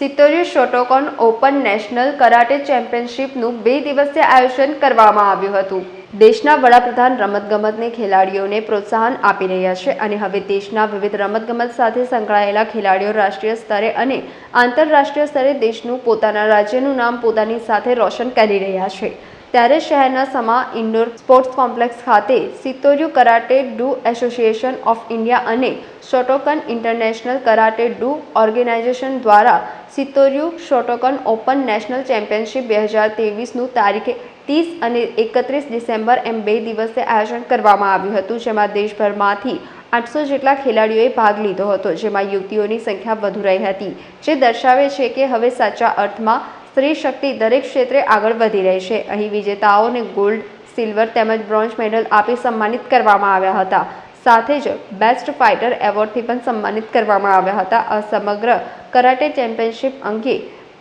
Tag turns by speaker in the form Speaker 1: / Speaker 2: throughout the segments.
Speaker 1: Shitoryu Shotokan open national karate ચેમ્પિયનશિપનું બે દિવસીય આયોજન કરવામાં આવ્યું હતું. દેશના વડાપ્રધાન રમતગમતને ખેલાડીઓને પ્રોત્સાહન આપી રહ્યા છે અને હવે દેશના વિવિધ રમતગમત સાથે સંકળાયેલા ખેલાડીઓ રાષ્ટ્રીય સ્તરે અને આંતરરાષ્ટ્રીય સ્તરે દેશનું પોતાના રાજ્યનું નામ પોતાની સાથે રોશન કરી રહ્યા છે. ત્યારે શહેરના સમા ઇન્ડોર સ્પોર્ટ્સ કોમ્પ્લેક્સ ખાતે Shitoryu karate do association of India અને Shotokan international karate do organisation દ્વારા Shitoryu Shotokan open national championship બે હજાર તેવીસનું તારીખે ત્રીસ અને એકત્રીસ ડિસેમ્બર એમ બે દિવસે આયોજન કરવામાં આવ્યું હતું, જેમાં દેશભરમાંથી આઠસો જેટલા ખેલાડીઓએ ભાગ લીધો હતો, જેમાં યુવતીઓની સંખ્યા વધુ રહી હતી, જે દર્શાવે છે કે હવે સાચા અર્થમાં સ્ત્રી શક્તિ દરેક ક્ષેત્રે આગળ વધી રહી છે. અહીં વિજેતાઓને ગોલ્ડ સિલ્વર તેમજ બ્રોન્ઝ મેડલ આપી સન્માનિત કરવામાં આવ્યા હતા. સાથે જ બેસ્ટ ફાઇટર એવોર્ડથી પણ સન્માનિત કરવામાં આવ્યા હતા. આ સમગ્ર કરાટે ચેમ્પિયનશિપ અંગે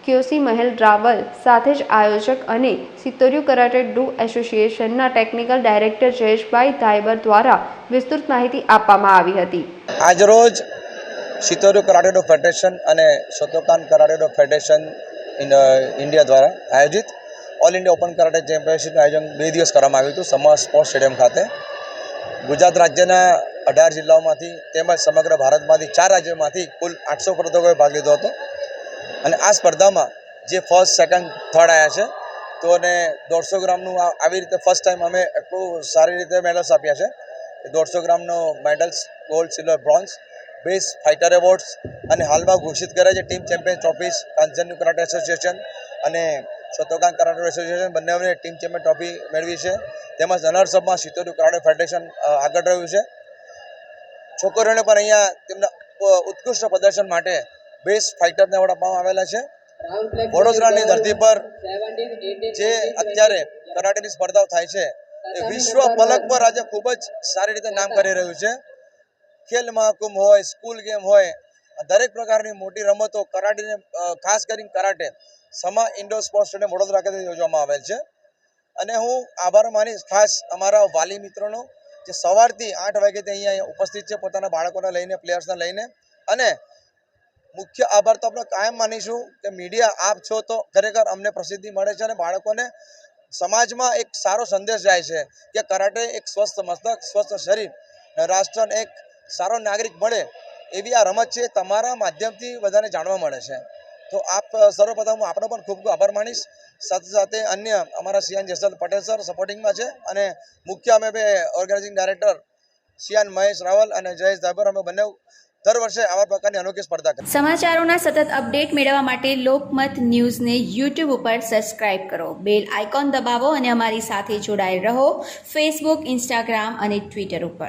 Speaker 1: ક્યોસી મહેલ રાવલ સાથે જ આયોજક અને સિત્તોર્યુ કરાટે ડુ એસોસિએશનના ટેકનિકલ ડાયરેક્ટર જયેશભાઈ ધાયબર દ્વારા વિસ્તૃત માહિતી આપવામાં આવી હતી.
Speaker 2: આજરોજ સિત્તોરુ કરાટેડો ફેડરેશન અને સોતોકાન કરાટેડો ફેડરેશન ઇન્ડિયા દ્વારા આયોજિત ઓલ ઇન્ડિયા ઓપન કરાટે ચેમ્પિયનશિપનું આયોજન બે દિવસ કરવામાં આવ્યું હતું સમા સ્પોર્ટ્સ સ્ટેડિયમ ખાતે. ગુજરાત રાજ્યના અઢાર જિલ્લાઓમાંથી તેમજ સમગ્ર ભારતમાંથી ચાર રાજ્યોમાંથી કુલ આઠસો સ્પર્ધકોએ ભાગ લીધો હતો. અને આ સ્પર્ધામાં જે ફર્સ્ટ સેકન્ડ થર્ડ આવ્યા છે તો અને દોઢસો ગ્રામનું આવી રીતે ફર્સ્ટ ટાઈમ અમે એટલું સારી રીતે મેડલ્સ આપ્યા છે દોઢસો ગ્રામનો medals gold silver bronze best fighter awards અને હાલમાં ઘોષિત કરે છે ટીમ ચેમ્પિયન ટ્રોફીસ કાંચનનું કરાટે એસોસિએશન અને શોતોકાન કરાટે એસોસિએશન બંને ટીમ ચેમ્પિયન ટ્રોફી મેળવી છે. તેમજ રનર્સઅપમાં સિત્તોર કરાટે ફેડરેશન આગળ રહ્યું છે. છોકરીઓને પણ અહીંયા તેમના ઉત્કૃષ્ટ પ્રદર્શન માટે બેસ્ટ ફાઇટરને એવોર્ડ આપવામાં આવેલા છે. વડોદરાની ધરતી પર જે અત્યારે કરાટેની સ્પર્ધાઓ થાય છે, એ વિશ્વ પલક પર આજે ખૂબ જ સારી રીતે નામ કરી રહ્યું છે. ખેલ મહાકુંભ હોય, સ્કૂલ ગેમ હોય દરેક પ્રકારની મોટી રમતો કરાટેને ખાસ કરીને karate, Sama indoor sports stadium Vadodara ખાતે યોજવામાં આવેલ છે. અને હું આભાર માનીશ ખાસ અમારા વાલી મિત્રોનો જે સવારથી આઠ વાગ્યાથી અહીંયા ઉપસ્થિત છે, પોતાના બાળકોને લઈને પ્લેયર્સને લઈને. અને મુખ્ય આભાર તો આપણે કાયમ માનીશું કે મીડિયા આપ છો તો ખરેખર અમને પ્રસિદ્ધિ મળે છે અને બાળકોને સમાજમાં એક સારો સંદેશ જાય છે કે કરાટે એક સ્વસ્થ મસ્તક, સ્વસ્થ શરીર રાષ્ટ્રને એક સારો નાગરિક મળે એવી આ રમત છે તમારા માધ્યમથી બધાને જાણવા મળે છે. તો આપ સર્વપ્રથમ હું આપણો પણ ખૂબ ખૂબ આભાર માનીશ. સાથે સાથે અન્ય અમારા સિયાન જસલ પટેલ સર સપોર્ટિંગમાં છે અને મુખ્ય અમે બે organising director shihan Mahesh Raval અને જયેશ ધાબર અમે બંને દર વર્ષે આવા પ્રકારની અનોખી સ્પર્ધા કરીએ
Speaker 3: સમાચારોના સતત અપડેટ મેળવવા માટે લોકમત ન્યૂઝને યુટ્યુબ ઉપર સબસ્ક્રાઇબ કરો. બેલ આઇકોન દબાવો અને અમારી સાથે જોડાયેલ રહો. ફેસબુક ઇન્સ્ટાગ્રામ અને ટ્વિટર ઉપર.